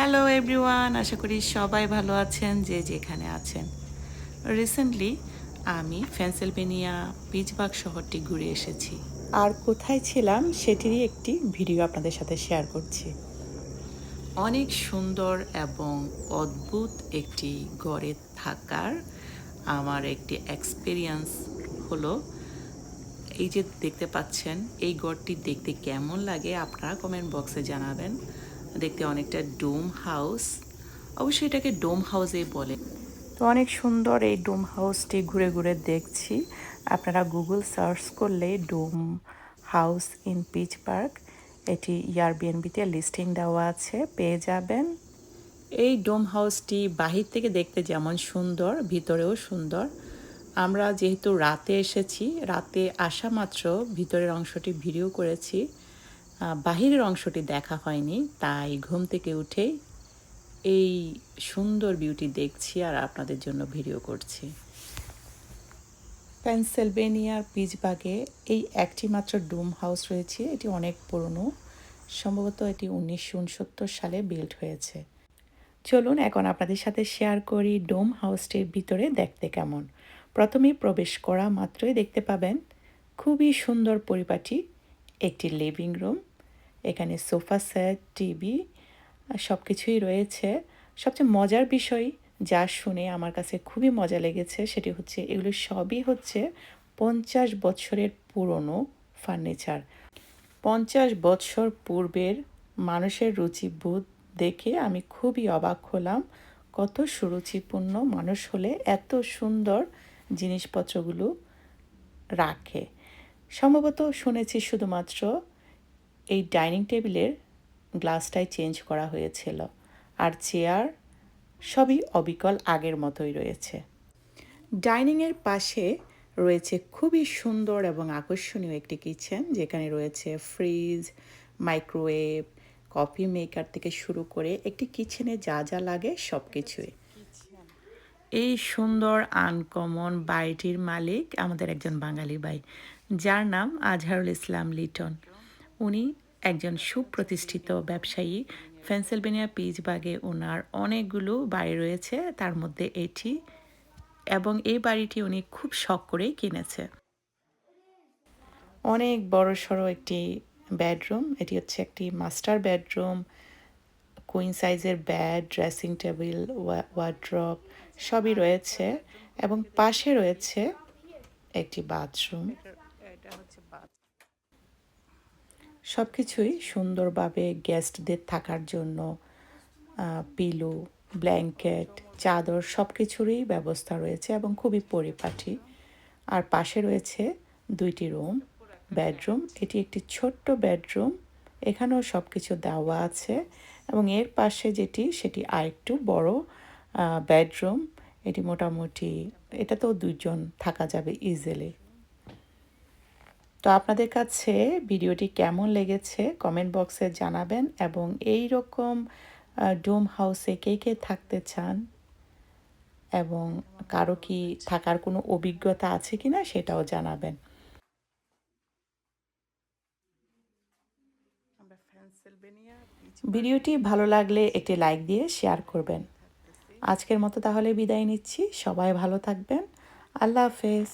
Hello everyone আশা করি সবাই ভালো আছেন যে যেখানে আছেন। রিসেন্টলি আমি ফেন্সিলভেনিয়া পিচবাগ শহরটি ঘুরে এসেছি। আর কোথায় ছিলাম সেটিরই একটি ভিডিও আপনাদের সাথে শেয়ার করছি। অনেক সুন্দর এবং অদ্ভুত একটি গড়ে থাকার আমার একটি এক্সপিরিয়েন্স হলো। এই যে দেখতে পাচ্ছেন এই গড়টি দেখতে কেমন লাগে আপনারা কমেন্ট বক্সে জানাবেন। দেখতে অনেকটা ডোম হাউস। অবশ্যই এটাকে ডোম হাউসেই বলে। তো অনেক সুন্দর এই ডোম হাউসটি ঘুরে ঘুরে দেখছি। আপনারা গুগল সার্চ করলে Dome House in Peach Park এটি ইয়ারবিএনবিতে লিস্টিং দেওয়া আছে পেয়ে যাবেন। এই ডোম হাউসটি বাহির থেকে দেখতে যেমন সুন্দর ভিতরেও সুন্দর। আমরা যেহেতু রাতে এসেছি রাতে আসা মাত্র ভিতরের অংশটি ভিডিও করেছি। বাহিরের অংশটি দেখা হয়নি, তাই ঘুম থেকে উঠেই এই সুন্দর বিউটি দেখছি আর আপনাদের জন্য ভিডিও করছি। পেনসিলভেনিয়ার পিচবাগে এই একটি মাত্র ডোম হাউস রয়েছে, এটি অনেক পুরনো, সম্ভবত এটি উনিশশো উনসত্তর সালে বিল্ড হয়েছে। চলুন এখন আপনাদের সাথে শেয়ার করি ডোম হাউসটির ভিতরে দেখতে কেমন। প্রথমে প্রবেশ করা মাত্রই দেখতে পাবেন, খুবই সুন্দর পরিপাটি, একটি লিভিং রুম এখানে সোফা সেট, টিভি সব কিছুই রয়েছে। সবচেয়ে মজার বিষয় যা শুনে আমার কাছে খুবই মজা লেগেছে সেটি হচ্ছে, এগুলো সবই হচ্ছে পঞ্চাশ বছরের পুরনো ফার্নিচার। পঞ্চাশ বছর পূর্বের মানুষের রুচিবোধ দেখে আমি খুবই অবাক হলাম, কত সুরুচিপূর্ণ মানুষ হলে এত সুন্দর জিনিসপত্রগুলো রাখে। সম্ভবত শুনেছি শুধুমাত্র এই ডাইনিং টেবিলের গ্লাসটাই চেঞ্জ করা হয়েছিল আর চেয়ার সবই অবিকল আগের মতোই রয়েছে। ডাইনিংয়ের পাশে রয়েছে খুবই সুন্দর এবং আকর্ষণীয় একটি কিচেন, যেখানে রয়েছে ফ্রিজ, মাইক্রোওয়েভ, কফি মেকার থেকে শুরু করে একটি কিচেনে যা যা লাগে সব কিছুই এই সুন্দর আনকমন বাড়িটির মালিক আমাদের একজন বাঙালি ভাই, যার নাম আজহারুল ইসলাম লিটন। উনি একজন সুপ্রতিষ্ঠিত ব্যবসায়ী। পেনসিলভেনিয়া পিচবাগে ওনার অনেকগুলো বাড়ি রয়েছে, তার মধ্যে এটি, এবং এই বাড়িটি উনি খুব শখ করেই কিনেছে। অনেক বড় সড়ো একটি বেডরুম, এটি হচ্ছে একটি মাস্টার বেডরুম কুইন সাইজের ব্যাড ড্রেসিং টেবিল ওয়ার্ড্রপ সবই রয়েছে, এবং পাশে রয়েছে একটি বাথরুম। সব কিছুই সুন্দরভাবে গেস্টদের থাকার জন্য পিলো ব্ল্যাঙ্কেট চাদর সব কিছুরই ব্যবস্থা রয়েছে এবং খুবই পরিপাটি। আর পাশে রয়েছে দুইটি রুম বেডরুম এটি একটি ছোট্ট বেডরুম এখানেও সব কিছু দেওয়া আছে এবং এর পাশে যেটি, সেটি আরেকটু বড় বেডরুম এটি মোটামুটি, এটাতেও দুজন থাকা যাবে ইজিলি তো আপনাদের কাছে ভিডিওটি কেমন লেগেছে কমেন্ট বক্সে জানাবেন এবং এই রকম ডোম হাউসে কে কে থাকতে চান এবং কারও কি থাকার কোনো অভিজ্ঞতা আছে কি না সেটাও জানাবেন। ভিডিওটি ভালো লাগলে একটি লাইক দিয়ে শেয়ার করবেন। আজকের মতো তাহলে বিদায় নিচ্ছি। সবাই ভালো থাকবেন। আল্লাহ হাফেজ।